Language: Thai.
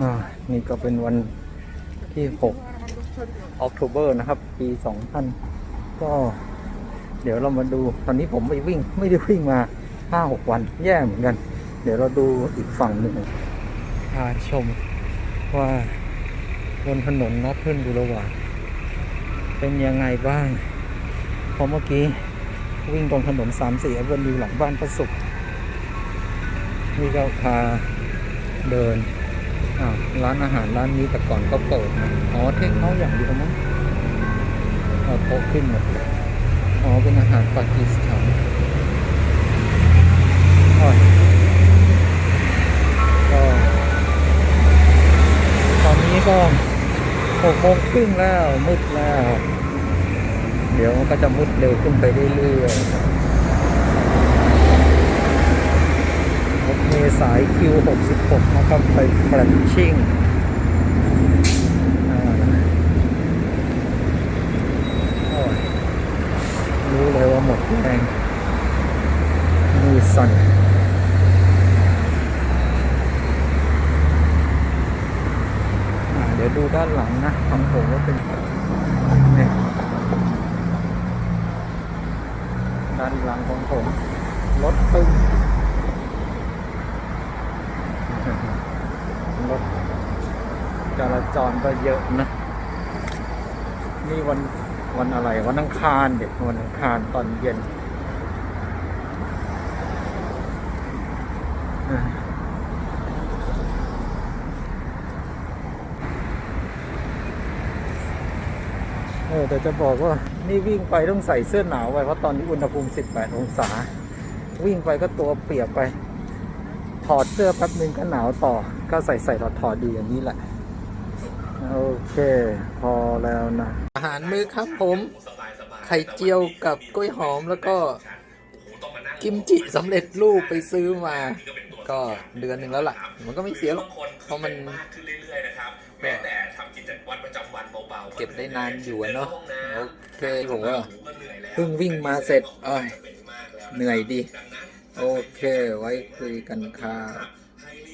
อ่า นี่ก็เป็นวันที่ 6 ออกโทเบอร์นะครับ ปี 2000 ก็ เดี๋ยวเรามาดู ตอนนี้ผมไม่วิ่ง ไม่ได้วิ่งมา 5-6 วัน แย่เหมือนกัน เดี๋ยวเราดูอีกฝั่งหนึ่งพาชมว่าบนถนนนอตเทิร์นบูรวาเป็นยังไงบ้างเพราะเมื่อกี้วิ่งตรงถนน3 4 a อเวนิวหลังบ้านประสุขนี่ก็พาเดิน ร้านอาหารร้านนี้แต่ก่อนก็เปิดนะอ๋อเทคเขาอย่างเดียวมั้งเอาโต๊ะขึ้นหมดเลยอ๋อเป็นอาหารปากีสถานอ๋อก็ตอนนี้ก็หกโมงครึ่งแล้วมืดแล้ว เดี๋ยวมันก็จะมืดเร็วขึ้นไปเรื่อยๆ รถเมล์ สายคิว66 นะครับ ไปแฟรนชิ่งรู้เลยว่าหมดแรงมือสั่นเดี๋ยวดูด้านหลังนะของผมว่าเป็นเนี่ยด้านหลังของผมรถตึ้ง รถจราจรก็เยอะนะ นี่วันวันอะไร วันอังคารเด็กวันอังคารตอนเย็นเออแต่จะบอกว่านี่วิ่งไปต้องใส่เสื้อหนาวไว้เพราะตอนนี้อุณหภูมิ 18 องศา วิ่งไปก็ตัวเปียกไป ถอดเสื้อแป๊บนึงก็หนาวต่อ ก็ใส่ใส่ถอดถอดดีอย่างนี้แหละ โอเค พอแล้วนะ อาหารมื้อครับผม ไข่เจียวกับกล้วยหอมแล้วก็ กิมจิสำเร็จรูปไปซื้อมา ก็เดือนหนึ่งแล้วล่ะ มันก็ไม่เสียหรอกเพราะมันมากขึ้นเรื่อยๆนะครับแม้แต่ทำกิจวัตรประจำวันเบาๆเก็บได้นานอยู่อะเนาะโอเคผผมมว่าว่าก็เหนื่อยแล้วเพิ่งวิ่งมาเสร็จเอ้ยเป็นมากแล้วเหนื่อยดีดังนั้น โอเค ไว้คุยกันครับ